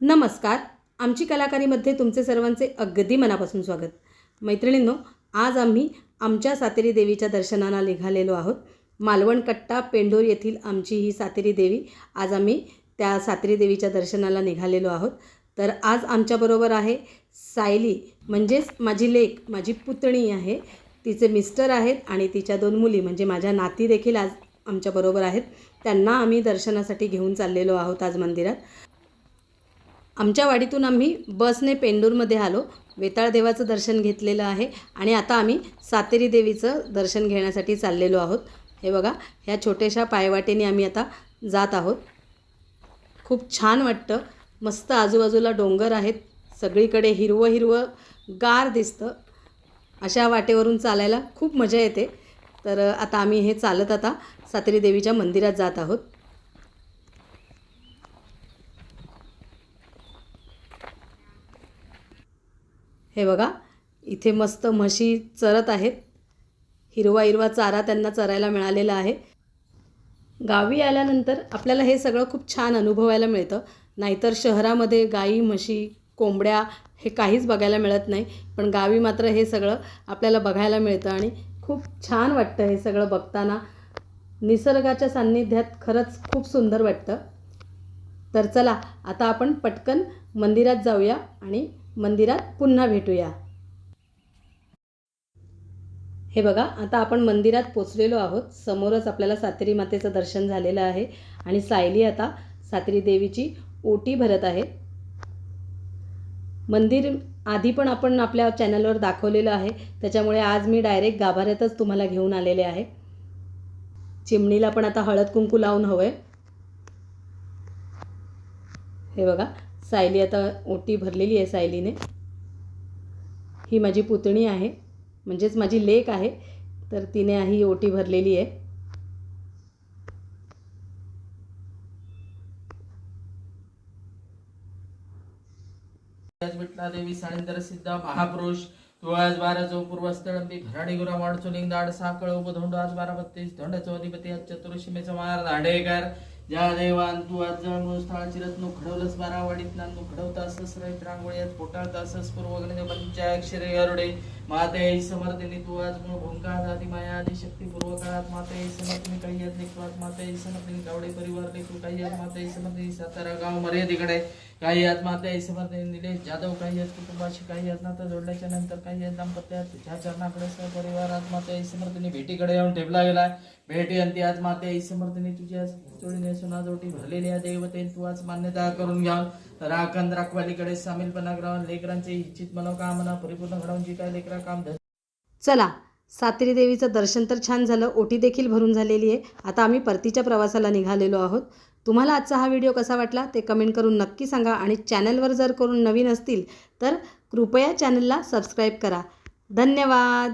नमस्कार. आमची कलाकारीमध्ये तुमचे सर्वांचे अगदी मनापासून स्वागत. मैत्रिणींनो आज आम्ही आमच्या सातेरी देवीच्या दर्शनाला निघालेलो आहोत. मालवण कट्टा पेंडोर येथील आमची ही सातेरी देवी आज आम्ही त्या सातेरी देवीच्या दर्शनाला निघालेलो आहोत. तर आज आमच्याबरोबर आहे सायली म्हणजेच माझी लेक माझी पुतणी आहे. तिचे मिस्टर आहेत आणि तिच्या दोन मुली म्हणजे माझ्या नाती देखील आज आमच्याबरोबर आहेत. त्यांना आम्ही दर्शनासाठी घेऊन चाललेलो आहोत आज मंदिरात. आमच्या वाडीतून आम्ही बसने पेंडूरमध्ये आलो. वेताळ देवाचं दर्शन घेतलेलं आहे आणि आता आम्ही सातेरी देवीचं दर्शन घेण्यासाठी चाललेलो आहोत. हे बघा ह्या छोट्याशा पायवाटेने आम्ही आता जात आहोत. खूप छान वाटतं. मस्त आजूबाजूला डोंगर आहेत. सगळीकडे हिरवं हिरवं गार दिसतं. अशा वाटेवरून चालायला खूप मजा येते. तर आता आम्ही हे चालत आता सातेरी देवीच्या मंदिरात जात आहोत. हे बघा इथे मस्त म्हशी चरत आहेत. हिरवा हिरवा चारा त्यांना चरायला मिळालेला आहे. गावी आल्यानंतर आपल्याला हे सगळं खूप छान अनुभवायला मिळतं. नाहीतर शहरामध्ये गाई म्हशी कोंबड्या हे काहीच बघायला मिळत नाही. पण गावी मात्र हे सगळं आपल्याला बघायला मिळतं आणि खूप छान वाटतं हे सगळं बघताना. निसर्गाच्या सान्निध्यात खरंच खूप सुंदर वाटतं. तर चला आता आपण पटकन मंदिरात जाऊया आणि मंदिरात पुन्हा भेटूया. हे बघा आता आपण मंदिरात पोचलेलो आहोत. समोरच आपल्याला सातेरी मातेचं दर्शन झालेलं आहे आणि सायली आता सातेरी देवीची ओटी भरत आहे. मंदिर आधी पण आपण आपल्या चॅनलवर दाखवलेलं आहे. त्याच्यामुळे आज मी डायरेक्ट गाभाऱ्यातच तुम्हाला घेऊन आलेले आहे. चिमणीला पण आता हळद कुंकू लावून हवं आहे हे बघा सायली आता ओटी भरलेली आहे सायलीने. ही माझी पुतणी आहे म्हणजेच माझी लेक आहे तर तिने ही ओटी भरलेली आहे. आज विठला देवी साडेंदर सिद्ध महापुरुष तू आज बारा जो पूर्वस्थळंबी भराडी गुरा वाढचो लिंगदाड साकळ उपधोंड आज बारा बत्तीस धोंड चौधिपती आज चतुर्शिमेचा मार दांडेकर ज्या देवान तू आज जळमूळ स्थळाची रत्न खडवलंस बारावाडीत नांदू खडवतास असस रहित रांगोळी आज पोटाळता असस पूर्वग्न पंचाक्षरे अरुडे. माते समर्थिनी तू आज मूळ भूंकाळ आदी माया आदी शक्ती पूर्व काळात माते समर्थिनी काही यात लेखवात माते समर्थिनी गावडे परिवार लेखू काही यात माते समर्थिनी सातारा गाव मर्यादिकडे काही यात माते समर्थिनी निलेश जाधव काही यात कुटुंबाशी काही यात नातं जोडल्याच्या नंतर काही यात दाम्पत्यात तुझ्या चरणाकडे सहपरिवारात माते समर्थिनी भेटीकडे येऊन ठेवला गेला भेटी अंती आज माते समर्थने तुझ्या चोळीने सुनाजोटी भरलेली आहे. देवते तू आज मान्यता करून घ्यावं राखण राखवालीकडे सामीलपणा ग्रहण लेकरांचे इच्छित मनोकामना परिपूर्ण घडवून जी काय लेकरा काम धर चला सातेरी देवीचं दर्शन तर छान झालं. ओटी देखील भरून झालेली आहे. आता आम्ही परतीच्या प्रवासाला निघालेलो आहोत. तुम्हाला आजचा हा व्हिडिओ कसा वाटला ते कमेंट करून नक्की सांगा आणि चॅनलवर जर करून नवीन असतील तर कृपया चॅनलला सबस्क्राईब करा. धन्यवाद!